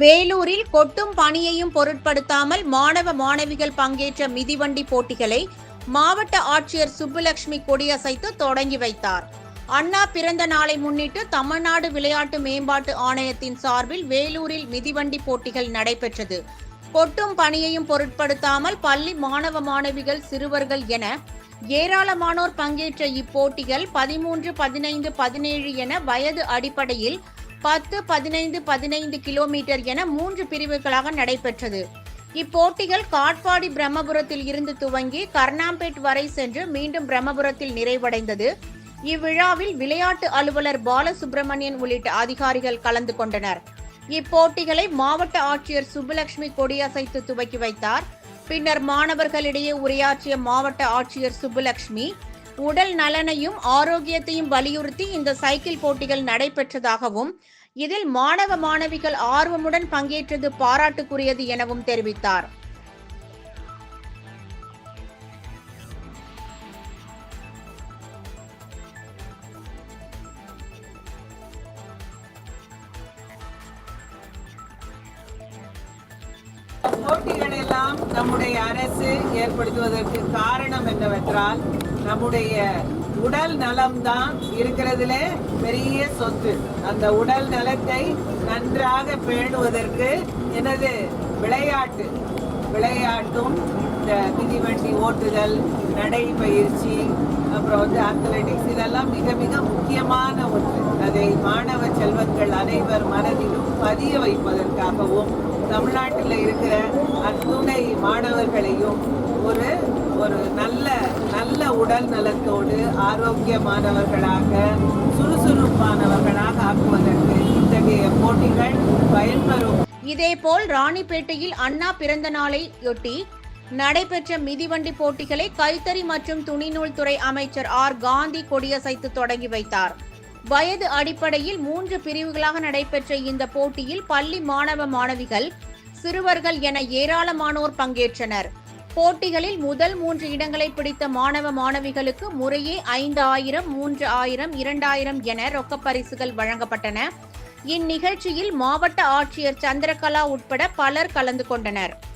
வேலூரில் கொட்டும் பணியையும் பொருட்படுத்தாமல் மாணவ மாணவிகள் பங்கேற்ற மிதிவண்டி போட்டிகளை மாவட்ட ஆட்சியர் சுப்புலட்சுமி கொடியசைத்து தொடங்கி வைத்தார். அண்ணா பிறந்த நாளை முன்னிட்டு தமிழ்நாடு விளையாட்டு மேம்பாட்டு ஆணையத்தின் சார்பில் வேலூரில் மிதிவண்டி போட்டிகள் நடைபெற்றது. கொட்டும் பணியையும் பொருட்படுத்தாமல் பள்ளி மாணவ மாணவிகள் சிறுவர்கள் என ஏராளமானோர் பங்கேற்ற இப்போட்டிகள் பதிமூன்று பதினைந்து பதினேழு என வயது அடிப்படையில் பத்து பதினைந்து பதினைந்து கிலோமீட்டர் என மூன்று பிரிவுகளாக நடைபெற்றது. இப்போட்டிகள் காட்பாடி பிரம்மபுரத்தில் இருந்து துவங்கி கர்ணாம்பேட் வரை சென்று மீண்டும் பிரம்மபுரத்தில் நிறைவடைந்தது. இவ்விழாவில் விளையாட்டு அலுவலர் பாலசுப்பிரமணியன் உள்ளிட்ட அதிகாரிகள் கலந்து கொண்டனர். இப்போட்டிகளை மாவட்ட ஆட்சியர் சுப்புலட்சுமி கொடியசைத்து துவக்கி வைத்தார். பின்னர் மாணவர்களிடையே உரையாற்றிய மாவட்ட ஆட்சியர் சுப்புலட்சுமி உடல் நலனையும் ஆரோக்கியத்தையும் வலியுறுத்தி இந்த சைக்கிள் போட்டிகள் நடைபெற்றதாகவும் இதில் மாணவ மாணவிகள் ஆர்வமுடன் பங்கேற்றது பாராட்டுக்குரியது எனவும் தெரிவித்தார். போட்டிகள் எல்லாம் நம்முடைய அரசு ஏற்படுத்துவதற்கு காரணம் என்னவென்றால் நம்முடைய உடல் நலம்தான் இருக்கிறதுல பெரிய சொத்து. அந்த உடல் நலத்தை நன்றாக பேணுவதற்கு எனது விளையாட்டு விளையாட்டும் இந்த மிதிவண்டி ஓட்டுதல் நடைபயிற்சி அப்புறம் வந்து அத்லெட்டிக்ஸ் இதெல்லாம் மிக மிக முக்கியமான ஒன்று. அதை மாணவ செல்வங்கள் அனைவர் மனதிலும் பதிய வைப்பதற்காகவும் தமிழ்நாட்டில் இருக்கிற மாணவர்களையும் ஒரு ஒரு நல்ல நல்ல உடல் நலத்தோடு ஆரோக்கியமானவர்களாக சுறுசுறுப்பானவர்களாக ஆக்குவதற்கு இத்தகைய போட்டிகள் பயன்பெறும். இதேபோல் ராணிப்பேட்டையில் அண்ணா பிறந்த நாளையொட்டி நடைபெற்ற மிதிவண்டி போட்டிகளை கைத்தறி மற்றும் துணிநூல் துறை அமைச்சர் ஆர். காந்தி கொடியசைத்து தொடங்கி வைத்தார். வயது அடிப்படையில் மூன்று பிரிவுகளாக நடைபெற்ற இந்த போட்டியில் பள்ளி மாணவ மாணவிகள் சிறுவர்கள் என ஏராளமானோர் பங்கேற்றனர். போட்டிகளில் முதல் மூன்று இடங்களை பிடித்த மாணவ மாணவிகளுக்கு முறையே ஐந்து ஆயிரம் மூன்று ஆயிரம் இரண்டாயிரம் என ரொக்கப் பரிசுகள் வழங்கப்பட்டன. இந்நிகழ்ச்சியில் மாவட்ட ஆட்சியர் சந்திரகலா உட்பட பலர் கலந்து கொண்டனர்.